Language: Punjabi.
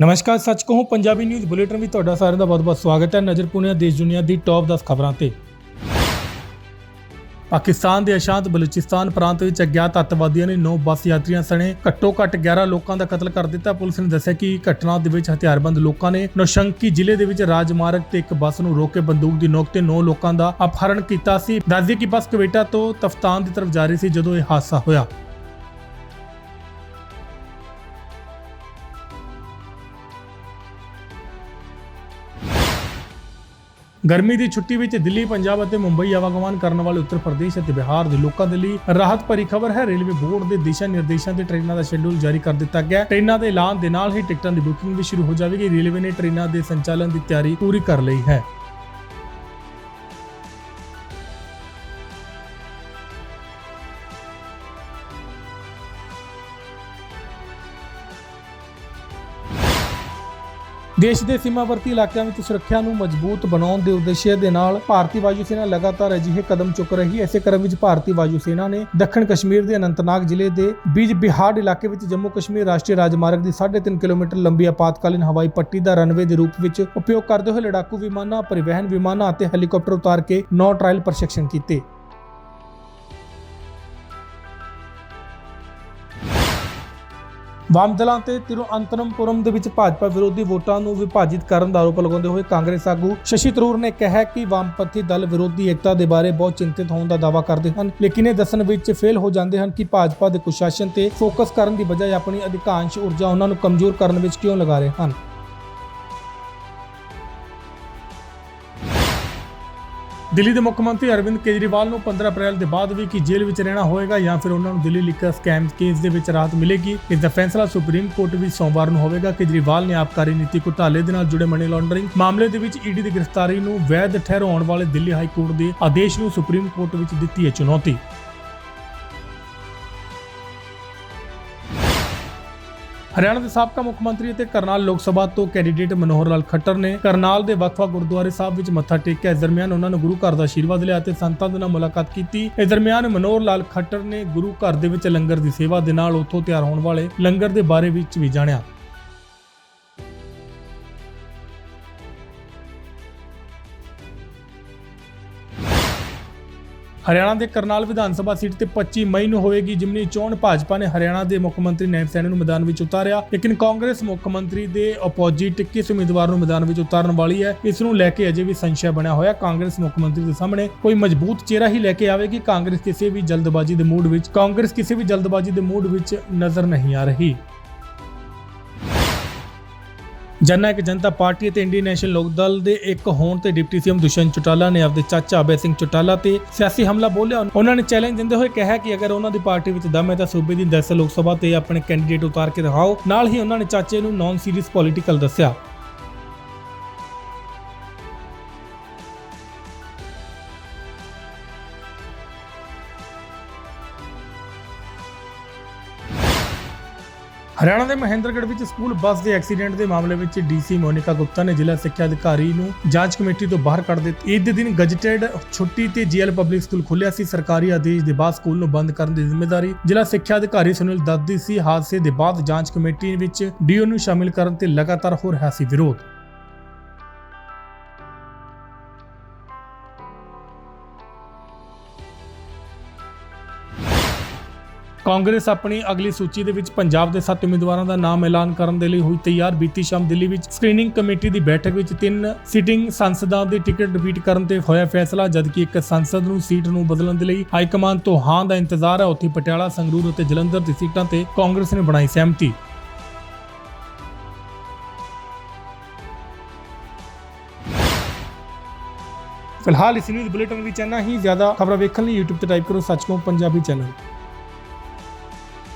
ਨਮਸਕਾਰ, ਸੱਚ ਕਹੂੰ, ਪੰਜਾਬੀ ਨਿਊਜ਼ ਬੁਲੇਟਿਨ ਵਿੱਚ ਤੁਹਾਡਾ ਸਾਰਿਆਂ ਦਾ ਬਹੁਤ-ਬਹੁਤ ਸਵਾਗਤ ਹੈ। ਨਜ਼ਰ ਪੁਣੇ ਦੇਸ਼ ਦੁਨੀਆ ਦੀ ਟੌਪ 10 ਖਬਰਾਂ ਤੇ। ਪਾਕਿਸਤਾਨ ਦੇ ਅਸ਼ਾਂਤ ਬਲੂਚਿਸਤਾਨ ਪ੍ਰਾਂਤ ਵਿੱਚ ਅਗਿਆਤ ਅੱਤਵਾਦੀਆਂ ਨੇ 9 ਬੱਸ ਯਾਤਰੀਆਂ ਸਣੇ ਘੱਟੋ-ਘੱਟ 11 ਲੋਕਾਂ ਦਾ ਕਤਲ ਕਰ ਦਿੱਤਾ। ਪੁਲਿਸ ਨੇ ਦੱਸਿਆ ਕਿ ਘਟਨਾ ਦੇ ਵਿੱਚ ਹਥਿਆਰਬੰਦ ਲੋਕਾਂ ਨੇ ਨੌਸ਼ੰਕੀ ਜ਼ਿਲ੍ਹੇ ਦੇ ਵਿੱਚ ਰਾਜਮਾਰਗ ਤੇ ਇੱਕ ਬੱਸ ਨੂੰ ਰੋਕ ਕੇ ਬੰਦੂਕ ਦੀ ਨੋਕ ਤੇ 9 ਲੋਕਾਂ ਦਾ ਅਪਹਰਣ ਕੀਤਾ ਸੀ। ਦੱਸਦੀ ਕਿ ਬੱਸ ਕਵੇਟਾ ਤੋਂ ਤਫਤਾਨ ਦੀ ਤਰਫ ਜਾ ਰਹੀ ਸੀ ਜਦੋਂ ਇਹ ਹਾਦਸਾ ਹੋਇਆ। ਗਰਮੀ ਦੀ ਛੁੱਟੀ ਵਿੱਚ ਦਿੱਲੀ, ਪੰਜਾਬ ਅਤੇ ਮੁੰਬਈ ਆਵਾਗਮਨ ਕਰਨ ਵਾਲੇ ਉੱਤਰ ਪ੍ਰਦੇਸ਼ ਅਤੇ ਬਿਹਾਰ ਦੇ ਲੋਕਾਂ ਦੇ ਲਈ ਰਾਹਤ ਭਰੀ ਖਬਰ ਹੈ। ਰੇਲਵੇ ਬੋਰਡ ਦੇ ਦਿਸ਼ਾ ਨਿਰਦੇਸ਼ਾਂ ਤੇ ਟ੍ਰੇਨਾਂ ਦਾ ਸ਼ੈਡਿਊਲ ਜਾਰੀ ਕਰ ਦਿੱਤਾ ਗਿਆ। ਟ੍ਰੇਨਾਂ ਦੇ ਐਲਾਨ ਦੇ ਨਾਲ ਹੀ ਟਿਕਟਾਂ ਦੀ ਬੁਕਿੰਗ ਵੀ ਸ਼ੁਰੂ ਹੋ ਜਾਵੇਗੀ। ਰੇਲਵੇ ਨੇ ਟ੍ਰੇਨਾਂ ਦੇ ਸੰਚਾਲਨ ਦੀ ਤਿਆਰੀ ਪੂਰੀ ਕਰ ਲਈ ਹੈ। ਦੇਸ਼ ਦੇ ਸੀਮਾਵਰਤੀ ਇਲਾਕਿਆਂ ਵਿੱਚ ਸੁਰੱਖਿਆ ਨੂੰ ਮਜ਼ਬੂਤ ਬਣਾਉਣ ਦੇ ਉਦੇਸ਼ ਦੇ ਨਾਲ ਭਾਰਤੀ ਵਾਯੂ ਸੈਨਾ ਲਗਾਤਾਰ ਅਜਿਹੇ ਕਦਮ ਚੁੱਕ ਰਹੀ ਹੈ। ਇਸੇ ਕ੍ਰਮ ਵਿੱਚ ਭਾਰਤੀ ਵਾਯੂ ਸੈਨਾ ਨੇ ਦੱਖਣ ਕਸ਼ਮੀਰ ਦੇ ਅਨੰਤਨਾਗ ਜ਼ਿਲ੍ਹੇ ਦੇ ਬੀਜ ਬਿਹਾਰ ਇਲਾਕੇ ਵਿੱਚ ਜੰਮੂ ਕਸ਼ਮੀਰ ਰਾਸ਼ਟਰੀ ਰਾਜਮਾਰਗ ਦੀ 3.5 ਕਿਲੋਮੀਟਰ ਲੰਬੀ ਆਪਾਤਕਾਲੀਨ ਹਵਾਈ ਪੱਟੀ ਦਾ ਰਨਵੇ ਦੇ ਰੂਪ ਵਿੱਚ ਉਪਯੋਗ ਕਰਦੇ ਹੋਏ ਲੜਾਕੂ ਵਿਮਾਨਾਂ, ਪਰਿਵਹਿਨ ਵਿਮਾਨਾਂ ਅਤੇ ਹੈਲੀਕਾਪਟਰ ਉਤਾਰ ਕੇ ਨੌ ਟ੍ਰਾਇਲ ਪ੍ਰਸ਼ਿਕਸ਼ਣ ਕੀਤੇ। ਵਾਮਦਲਾਂ ਤੇ ਤਿਰੂਅਨੰਤਪੁਰਮ ਦੇ ਵਿੱਚ ਭਾਜਪਾ ਵਿਰੋਧੀ ਵੋਟਾਂ ਨੂੰ ਵਿਭਾਜਿਤ ਕਰਨ ਦਾ ਆਰੋਪ ਲਗਾਉਂਦੇ ਹੋਏ ਕਾਂਗਰਸ ਆਗੂ ਸ਼ਸ਼ੀ ਤਰੂਰ ਨੇ ਕਿਹਾ ਕਿ ਵਾਮਪੰਥੀ ਦਲ ਵਿਰੋਧੀ ਏਕਤਾ ਦੇ ਬਾਰੇ ਬਹੁਤ ਚਿੰਤਿਤ ਹੋਣ ਦਾ ਦਾਅਵਾ ਕਰਦੇ ਹਨ, ਲੇਕਿਨ ਇਹ ਦੱਸਣ ਵਿੱਚ ਫੇਲ ਹੋ ਜਾਂਦੇ ਹਨ ਕਿ ਭਾਜਪਾ ਦੇ ਕੁਸ਼ਾਸਨ ਤੇ ਫੋਕਸ ਕਰਨ ਦੀ ਬਜਾਏ ਆਪਣੀ ਅਧਿਕਾਂਸ਼ ਊਰਜਾ ਉਹਨਾਂ ਨੂੰ ਕਮਜ਼ੋਰ ਕਰਨ ਵਿੱਚ ਕਿਉਂ ਲਗਾ ਰਹੇ ਹਨ। ਦਿੱਲੀ ਦੇ ਮੁੱਖ ਮੰਤਰੀ ਅਰਵਿੰਦ ਕੇਜਰੀਵਾਲ ਨੂੰ 15 ਅਪ੍ਰੈਲ ਦੇ ਬਾਅਦ ਵੀ ਕਿ ਜੇਲ੍ਹ ਵਿੱਚ ਰਹਿਣਾ ਹੋਵੇਗਾ ਜਾਂ ਫਿਰ ਉਹਨਾਂ ਨੂੰ ਦਿੱਲੀ ਲਿਕਰ ਸਕੈਮ ਕੇਸ ਦੇ ਵਿੱਚ ਰਾਹਤ ਮਿਲੇਗੀ, ਇਸ ਦਾ ਫੈਸਲਾ ਸੁਪਰੀਮ ਕੋਰਟ ਵਿੱਚ ਸੋਮਵਾਰ ਨੂੰ ਹੋਵੇਗਾ। ਕੇਜਰੀਵਾਲ ਨੇ ਆਬਕਾਰੀ ਨੀਤੀ ਘੁਟਾਲੇ ਦੇ ਨਾਲ ਜੁੜੇ ਮਨੀ ਲਾਂਡਰਿੰਗ ਮਾਮਲੇ ਦੇ ਵਿੱਚ ਈਡੀ ਦੀ ਗ੍ਰਿਫਤਾਰੀ ਨੂੰ ਵੈਧ ਠਹਿਰਾਉਣ ਵਾਲੇ ਦਿੱਲੀ ਹਾਈ ਕੋਰਟ ਦੇ ਆਦੇਸ਼ ਨੂੰ ਸੁਪਰੀਮ ਕੋਰਟ ਵਿੱਚ ਦਿੱਤੀ ਹੈ ਚੁਣੌਤੀ। ਹਰਿਆਣਾ ਦੇ ਸਾਬਕਾ ਮੁੱਖ ਮੰਤਰੀ ਅਤੇ ਕਰਨਾਲ ਲੋਕ ਸਭਾ ਤੋਂ ਕੈਂਡੀਡੇਟ ਮਨੋਹਰ ਲਾਲ ਖੱਟਰ ਨੇ ਕਰਨਾਲ ਦੇ ਵੱਖ-ਵੱਖ ਗੁਰਦੁਆਰੇ ਸਾਹਿਬ ਵਿੱਚ ਮੱਥਾ ਟੇਕਿਆ। ਇਸ ਦਰਮਿਆਨ ਉਹਨਾਂ ਨੇ ਗੁਰੂ ਘਰ ਦਾ ਆਸ਼ੀਰਵਾਦ ਲਿਆ ਅਤੇ ਸੰਤਾਂ ਦੇ ਨਾਲ ਮੁਲਾਕਾਤ ਕੀਤੀ। ਇਸ ਦਰਮਿਆਨ ਮਨੋਹਰ ਲਾਲ ਖੱਟਰ ਨੇ ਗੁਰੂ ਘਰ ਦੇ ਵਿੱਚ ਲੰਗਰ ਦੀ ਸੇਵਾ ਦੇ ਨਾਲ ਉੱਥੋਂ ਤਿਆਰ ਹੋਣ ਵਾਲੇ ਲੰਗਰ ਦੇ ਬਾਰੇ ਵਿੱਚ ਵੀ ਜਾਣਿਆ। ਹਰਿਆਣਾ ਦੇ ਕਰਨਾਲ ਵਿਧਾਨ ਸਭਾ ਸੀਟ ਤੇ 25 ਮਈ ਨੂੰ ਹੋਵੇਗੀ ਜਿਮਨੀ ਚੋਣ। ਭਾਜਪਾ ਨੇ ਹਰਿਆਣਾ ਦੇ ਮੁੱਖ ਮੰਤਰੀ ਨੈਬ ਸੈਣੀ ਨੂੰ ਮੈਦਾਨ ਵਿੱਚ ਉਤਾਰਿਆ, ਲੇਕਿਨ ਕਾਂਗਰਸ ਮੁੱਖ ਮੰਤਰੀ ਦੇ ਆਪੋਜੀਟ ਕਿਸ ਉਮੀਦਵਾਰ ਨੂੰ ਮੈਦਾਨ ਵਿੱਚ ਉਤਾਰਨ ਵਾਲੀ ਹੈ। ਇਸ ਨੂੰ ਲੈ ਕੇ ਅਜੇ ਵੀ ਸੰਸ਼ੈ ਬਣਿਆ ਹੋਇਆ। ਕਾਂਗਰਸ ਮੁੱਖ ਮੰਤਰੀ ਦੇ ਸਾਹਮਣੇ ਕੋਈ ਮਜ਼ਬੂਤ ਚਿਹਰਾ ਹੀ ਲੈ ਕੇ ਆਵੇਗੀ। ਕਾਂਗਰਸ ਕਿਸੇ ਵੀ ਜਲਦਬਾਜ਼ੀ ਦੇ ਮੂਡ ਵਿੱਚ, ਕਾਂਗਰਸ ਕਿਸੇ ਵੀ ਜਲਦਬਾਜ਼ੀ ਦੇ ਮੂਡ ਵਿੱਚ ਨਜ਼ਰ ਨਹੀਂ ਆ ਰਹੀ। ਜਨਨਾਇਕ ਜਨਤਾ ਪਾਰਟੀ ਅਤੇ ਇੰਡੀਅਨ ਨੈਸ਼ਨਲ ਲੋਕ ਦਲ ਦੇ ਇੱਕ ਹੋਣ ਤੇ ਡਿਪਟੀ ਸੀਐਮ ਦੁਸ਼ਯੰਤ ਚੌਟਾਲਾ ਨੇ ਆਪਦੇ ਚਾਚਾ ਅਬੈ ਸਿੰਘ ਚੌਟਾਲਾ ਤੇ ਸਿਆਸੀ ਹਮਲਾ ਬੋਲਿਆ। ਉਹਨਾਂ ਨੇ ਚੈਲੰਜ ਦਿੰਦੇ ਹੋਏ ਕਿਹਾ ਕਿ ਅਗਰ ਉਹਨਾਂ ਦੀ ਪਾਰਟੀ ਵਿੱਚ ਦਮ ਹੈ ਤਾਂ ਸੂਬੇ ਦੀ 10 ਲੋਕ ਸਭਾ ਤੇ ਆਪਣੇ ਕੈਂਡੀਡੇਟ ਉਤਾਰ ਕੇ ਦਿਖਾਓ। ਨਾਲ ਹੀ ਉਹਨਾਂ ਨੇ ਚਾਚੇ ਨੂੰ ਨਾਨ ਸੀਰੀਅਸ ਪੋਲੀਟੀਕਲ ਦੱਸਿਆ। ਹਰਿਆਣਾ ਦੇ ਮਹਿੰਦਰਗੜ੍ਹ ਵਿੱਚ ਸਕੂਲ ਬੱਸ ਦੇ ਐਕਸੀਡੈਂਟ ਦੇ ਮਾਮਲੇ ਵਿੱਚ ਡੀਸੀ ਮੋਨਿਕਾ ਗੁਪਤਾ ਨੇ ਜ਼ਿਲ੍ਹਾ ਸਿੱਖਿਆ ਅਧਿਕਾਰੀ ਨੂੰ ਜਾਂਚ ਕਮੇਟੀ ਤੋਂ ਬਾਹਰ ਕੱਢ ਦਿੱਤਾ। ਈਦ ਦੇ ਦਿਨ ਗਜਟਡ ਛੁੱਟੀ ਤੇ ਜੀਐਲ ਪਬਲਿਕ ਸਕੂਲ ਖੁੱਲਿਆ ਸੀ। ਸਰਕਾਰੀ ਆਦੇਸ਼ ਦੇ ਬਾਅਦ ਸਕੂਲ ਨੂੰ ਬੰਦ ਕਰਨ ਦੀ ਜ਼ਿੰਮੇਵਾਰੀ ਜ਼ਿਲ੍ਹਾ ਸਿੱਖਿਆ ਅਧਿਕਾਰੀ ਸੁਨੀਲ ਦੱਸਦੀ ਸੀ। ਹਾਦਸੇ ਦੇ ਬਾਅਦ ਜਾਂਚ ਕਮੇਟੀ ਵਿੱਚ ਡੀਓ ਨੂੰ ਸ਼ਾਮਿਲ ਕਰਨ ਤੇ ਲਗਾਤਾਰ ਹੋ ਰਿਹਾ ਸੀ ਵਿਰੋਧ। ਕਾਂਗਰਸ ਆਪਣੀ ਅਗਲੀ ਸੂਚੀ ਦੇ ਵਿੱਚ ਪੰਜਾਬ ਦੇ 7 ਉਮੀਦਵਾਰਾਂ ਦਾ ਨਾਮ ਐਲਾਨ ਕਰਨ ਦੇ ਲਈ ਹੋਈ ਤਿਆਰ ਬੀਤੀ ਸ਼ਾਮ ਦਿੱਲੀ ਵਿੱਚ ਸਕਰੀਨਿੰਗ ਕਮੇਟੀ ਦੀ ਬੈਠਕ ਵਿੱਚ ਤਿੰਨ ਸਿਟਿੰਗ ਸੰਸਦਾਂ ਦੇ ਟਿਕਟ ਰਿਪੀਟ ਕਰਨ ਤੇ ਹੋਇਆ ਫੈਸਲਾ, ਜਦਕਿ ਇੱਕ ਸੰਸਦ ਨੂੰ ਸੀਟ ਨੂੰ ਬਦਲਣ ਦੇ ਲਈ ਹਾਈ ਕਮਾਨ ਤੋਂ ਹਾਂ ਦਾ ਇੰਤਜ਼ਾਰ ਹੈ। ਉੱਥੇ ਪਟਿਆਲਾ, ਸੰਗਰੂਰ ਅਤੇ ਜਲੰਧਰ ਦੀ ਸੀਟਾਂ ਤੇ ਕਾਂਗਰਸ ਨੇ ਬਣਾਈ ਸਹਿਮਤੀ। ਫਿਲਹਾਲ ਇਸ ਨਿਊਜ਼ ਬੁਲੇਟਿਨ ਵਿੱਚ ਇੰਨਾ ਹੀ। ਜ਼ਿਆਦਾ ਖਬਰਾਂ ਵੇਖਣ ਲਈ YouTube ਤੇ ਟਾਈਪ ਕਰੋ ਸੱਚਮੁੱਚ ਪੰਜਾਬੀ ਚੈਨਲ